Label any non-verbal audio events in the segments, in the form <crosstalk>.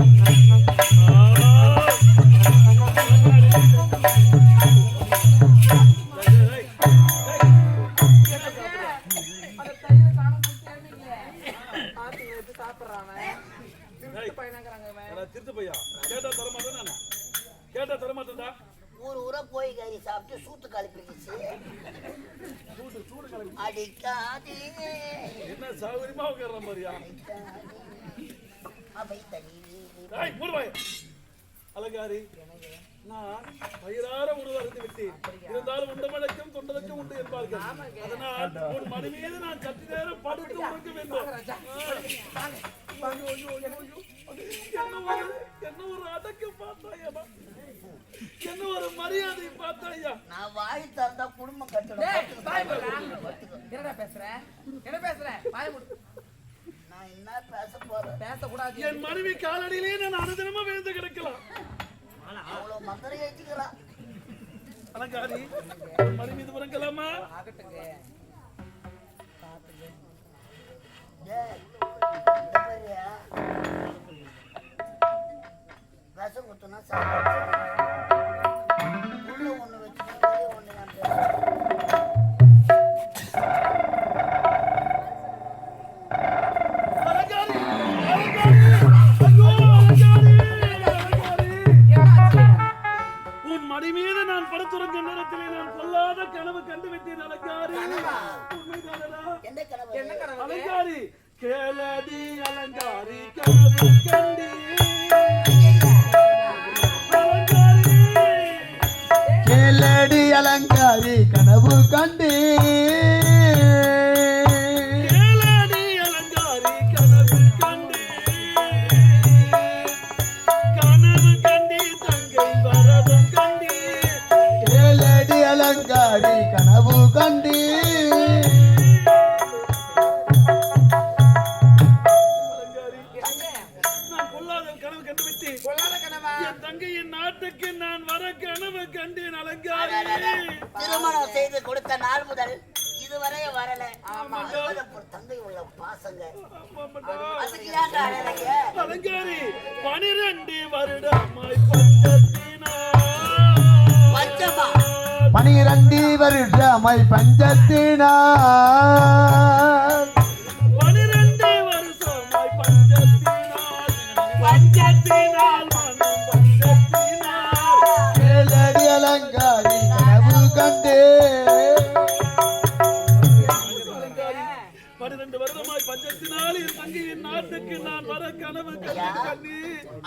<laughs> என்ன சௌகரியமா உட்கார்ற மாதிரியா? அவை தனி அலங்காரி நான் பயிரார உருவருந்து விட்டேன். இருந்தாலும் உண்டமழைக்கும் தொண்டதற்கும் உண்டு என்பார்கள். அதனால் உன் மணி மீது நான் சற்று நேரம் படுத்து உறங்க வேண்டும். என்ன ஒரு என்ன ஒரு அடக்க பார்த்தாயா என்ன ஒரு மரியாதை பார்த்தாயா? நான் வாய் தந்தா குடும்பம் கட்டணும். என்னடா பேசுற? என்ன பேசுற? வாய் மூடு. நான் என்ன பேசக்கூடாது. என் மனைவி காலடியிலே நான் அனுதினமும் விழுந்து கிடக்கலாம். அவ்வளவு மந்திர ஏற்றிக்கிறான் அலங்காரி மணி மீது உறங்கலாமா ஆகட்டுங்க. விஷம் குத்துனா சாப்பிடு. மீது நான் படுத்துறங்க நேரத்திலே நான் பொல்லாத கனவு கண்டு விட்டேன் அலங்காரி. உண்மைதானடா? என்ன கனவு? என்ன கனவு? அலங்காரி. கேளடி அலங்காரி கனவு கண்டி. கேளடி அலங்காரி கனவு கண்டு. கனவா? என் நாட்டுக்கு நான் வர கனவு கண்டேன் அலங்காரி. திருமணம் செய்து கொடுத்த நாள் முதல் இதுவரை வரல. தங்கை உள்ள பாசங்க. அலங்காரி பனிரெண்டு வருடமாய் பஞ்சத்தினார் பஞ்சமா? பனிரண்டு வருஷமை பஞ்சத்தினார் கண்டு பனிரெண்டு வருடமாய் பஞ்சத்தினால் என் தங்கையின் நாட்டுக்கு நான் வர கனவு கண்டு கண்ணி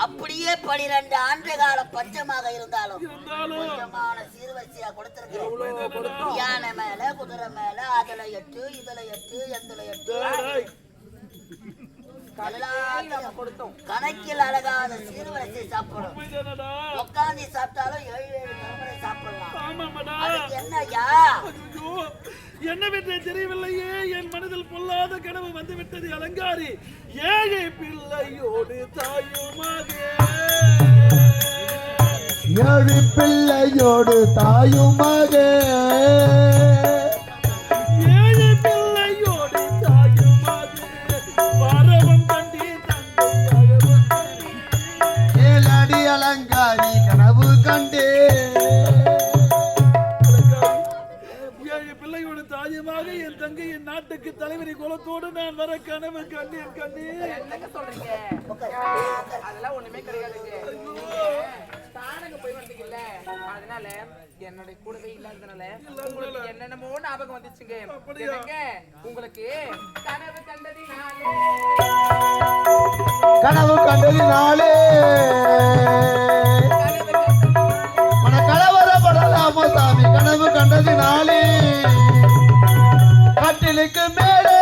அப்படியே பனிரெண்டு ஆண்டு காலம் பஞ்சமாக இருந்தாலும் கொஞ்சமான சீர்வரிசையா கொடுத்திருக்கிறேன் யானை மேல குதிரை மேல அதுல எட்டு இதுல எட்டு எந்துல எட்டு. கொடுத்தோம். கணக்கில் அழகாத சீர்வரிசை சாப்பிடும்? உட்காந்து சாப்பிட்டாலும் ஏழு ஏழு. சாப்பிடலாம். என்னய்யா? ஐயோ, என்னவென்றே தெரியவில்லையே. என் மனதில் பொல்லாத கனவு வந்து விட்டது அலங்காரி. ஏழை பிள்ளையோடு தாயுமாக. ஏழு பிள்ளையோடு தாயுமாக. ஏழை பிள்ளையோடு தாயுமாக. வரவம் கண்டி தந்தை அலங்காரி கனவு கண்டு. நாட்டுக்கு தலைவரி குலத்தோடு நான் வர கனவு கண்டேன் கண்ணி என்னங்க சொல்றீங்க? அதெல்லாம் ஒண்ணுமே கிடையாதுங்க. தானங்க போய் வந்தீங்கல்ல? அதனால என்னுடைய கூடவே இல்லாததுனால உங்களுக்கு என்னென்னமோ ஞாபகம் வந்துச்சுங்க? என்னங்க? உங்களுக்கு கனவு கண்டதினாலே. கனவு கண்டதினாலே. கட்டிலுக்கு மேலே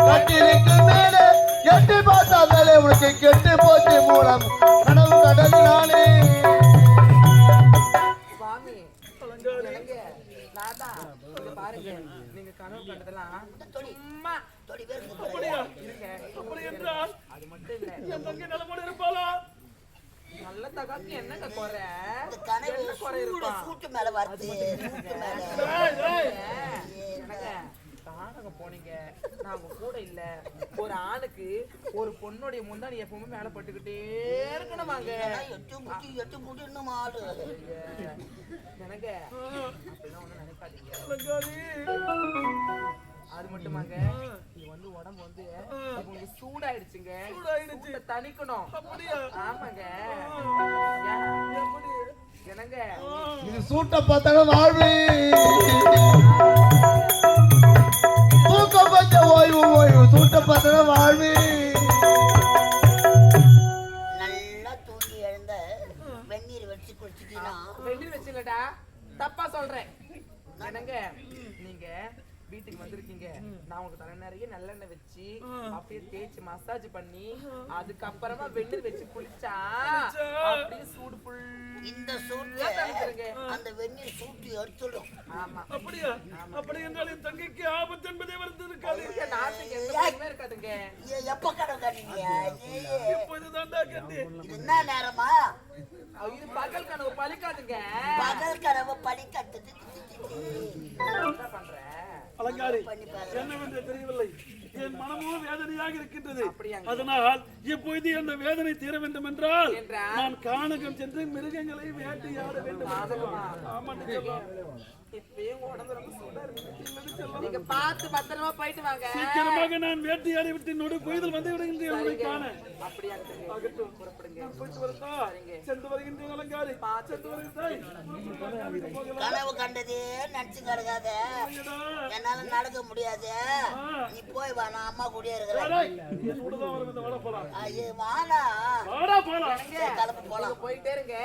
கட்டிலுக்கு மேலே எட்டி பார்த்தாலே உனக்கு கெட்டு போச்சு மூலம். கனவு என்னங்க நான். நீங்க கனவு கண்டதெல்லாம் சும்மா. தொடி பேருக்கு அப்படியா? இருங்க அப்படி என்றால் அது மட்டும் இல்ல என் தங்கை நலமோடு இருப்பாளா நல்ல தகாக்கு என்னங்க குறை? கனவு குறை சூடு இருக்கும் சூட்டு மேல வருது. போனீங்க. நான் உங்க கூட இல்ல. ஒரு ஆணுக்கு ஒரு பொண்ணுடைய முந்தானி எப்பவுமே மேல பட்டுக்கிட்டே இருக்கணுமாங்க. எட்டு முட்டி எட்டு முட்டி இன்னும் ஆளு எனக்கு அப்படிலாம் ஒண்ணும் நினைக்காதீங்க. அது மட்டுமாங்க இது வந்து உடம்பு வந்து உங்களுக்கு சூடாயிடுச்சுங்க. சூடாயிடுச்சு. தணிக்கணும். அப்படியா? ஆமாங்க. என்னங்க? இது சூட்ட பார்த்தாலும் வாழ்வு. வச்சு அப்படியே தேய்ச்சி மசாஜ் பண்ணி அதுக்கப்புறமா வெந்நீர் வச்சு குளிச்சா அப்படியே சூடு ஃபுல் இந்த தணிச்சிருங்க அந்த வெந்நீர் சூட்டு எடுத்துடும் ஆமா. அப்படியா? அப்படி என்றால் என் தங்கைக்கு ஆபத்து என்பதே வந்து இருக்காது நாட்டுக்கு எந்த பயமே இருக்காதுங்க. ஏ, எப்ப கனவு கண்டீங்க ஏ, இப்போ இதுதான்டா கண்டேன் இது என்ன நேரமா? இது பகல் கனவு பலிக்காதுங்க பகல் கனவு கட்டுது. என்ன பண்ற? அலங்காரி பண்ணி பாரு. என்னவென்று தெரியவில்லை. என் மனமோ வேதனையாக இருக்கின்றது. அதனால் இப்பொழுது அந்த வேதனை தீர வேண்டும் என்றால்? நான் காணகம் சென்று மிருகங்களை வேட்டையாட வேண்டும். ஆமா சீக்கிரமாக நான் வேட்டையாடி விட்டு என்னோட கோயில் வந்து விடுகின்றேன் சென்று வருகின்றேன் அலங்காரி. சென்று வருகின்றேன் கனவு கண்டதே நினைச்சு கருகாத. என்னால நடக்க முடியாது. நீ போய் வா நான் அம்மா கூடயே இருக்கிறேன். ஐயோ வாடா. கிளம்பு போலாம். போயிட்டே இருங்க.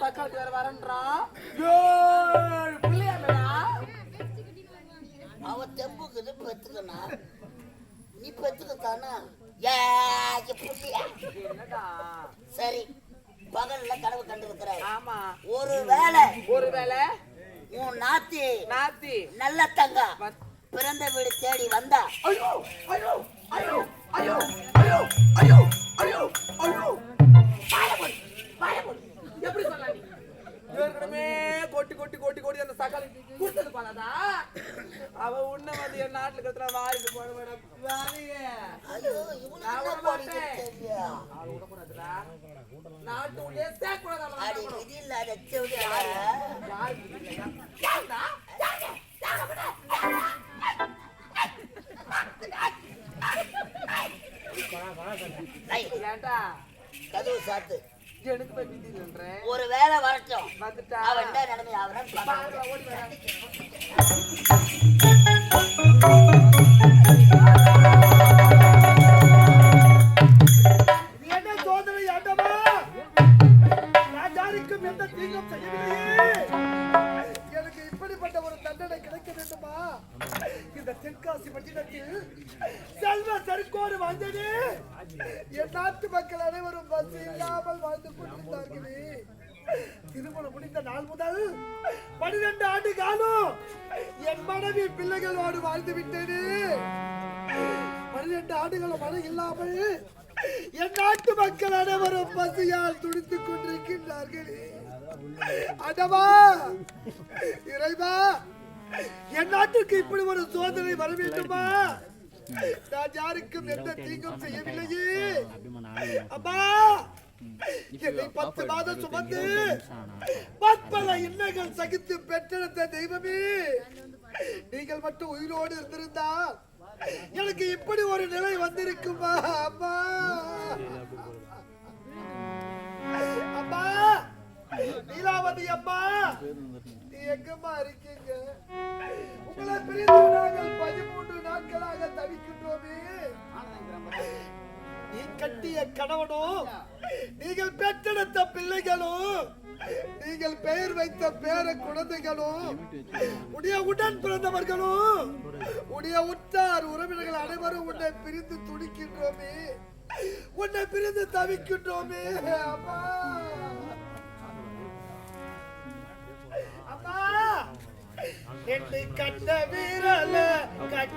சக்காட்டு வேற வரன்றான் பிள்ளையாடா அவ தெம்புக்குது பெத்துக்கண்ணா நீ பெத்துக்க தானே சரி பகல்ல கனவு கண்டிருக்கிற ஆமா. ஒரு வேளை ஒருவேளை? உன் நாத்தி நாத்தி. நல்ல தங்க பிறந்த வீடு தேடி வந்தா. ஐயோ ஐயோ ஐயோ ஐயோ ஐயோ ஐயோ ஐயோ ஐயோ. எப்படி சொல்ல நீ? கொட்டி கொட்டி கொட்டி கொட்டி அந்த கொடுத்தது போனதா அவ உன்ன வந்து என் நாட்டுல கத்துறா வாரிட்டு போன மேடம் கதவு சாத்து எனக்கு போய் நின்றேன் ஒரு வேளை வரட்டும் வந்துட்டா அவன் என்ன நிலைமை அவன் பாருடா, ஓடி செய்யவில்லையே எனக்கு இப்படிப்பட்ட ஒரு தண்டனை கிடைக்க வேண்டுமா? இந்த தென்காசி பட்டினத்தில் செல்வ சருக்கோடு வந்தது. என் நாட்டு மக்கள் அனைவரும் பஸ் இல்லாமல் வாழ்ந்து கொண்டிருந்தார்களே. திருமணம் முடிந்த நாள் முதல் பனிரெண்டு ஆண்டு காலம் என் மனைவி பிள்ளைகளோடு வாழ்ந்து விட்டது. பனிரெண்டு ஆண்டுகளும் மழை இல்லாமல் என் நாட்டு மக்கள் அனைவரும் பசியால் துடித்துக் கொண்டிருக்கின்றார்களே. அடவா! இறைவா! என் நாட்டுக்கு இப்படி ஒரு சோதனை வர வேண்டுமா? நான் யாருக்கும் எந்த தீங்கும் செய்யவில்லையே. அம்மா! என்னை பத்து மாதம் சுமந்து பற்பல இன்னங்கள் சகித்து பெற்றெடுத்த தெய்வமே! நீங்கள் மட்டும் உயிரோடு இருந்திருந்தா எனக்கு இப்படி ஒரு நிலை வந்திருக்குமா அம்மா? நீலாவதி அம்மா நீ எங்கம்மா இருக்கீங்க? உங்களை பிரிந்து நாங்கள் பதிமூன்று நாட்களாக தவிக்கின்றோமே. நீ கட்டிய கணவனும் நீங்கள் பெற்றெடுத்த பிள்ளைகளும் நீங்கள் பெயர் வைத்த பேர குழந்தைகளும் உடைய உடன் பிறந்தவர்களும் உடைய உற்றார் உறவினர்கள் அனைவரும் உன்னை பிரிந்து துடிக்கின்றோமே. உன்னை பிரிந்து தவிக்கின்றோமே. அம்மா. எட்டு கட்ட விரல கட்ட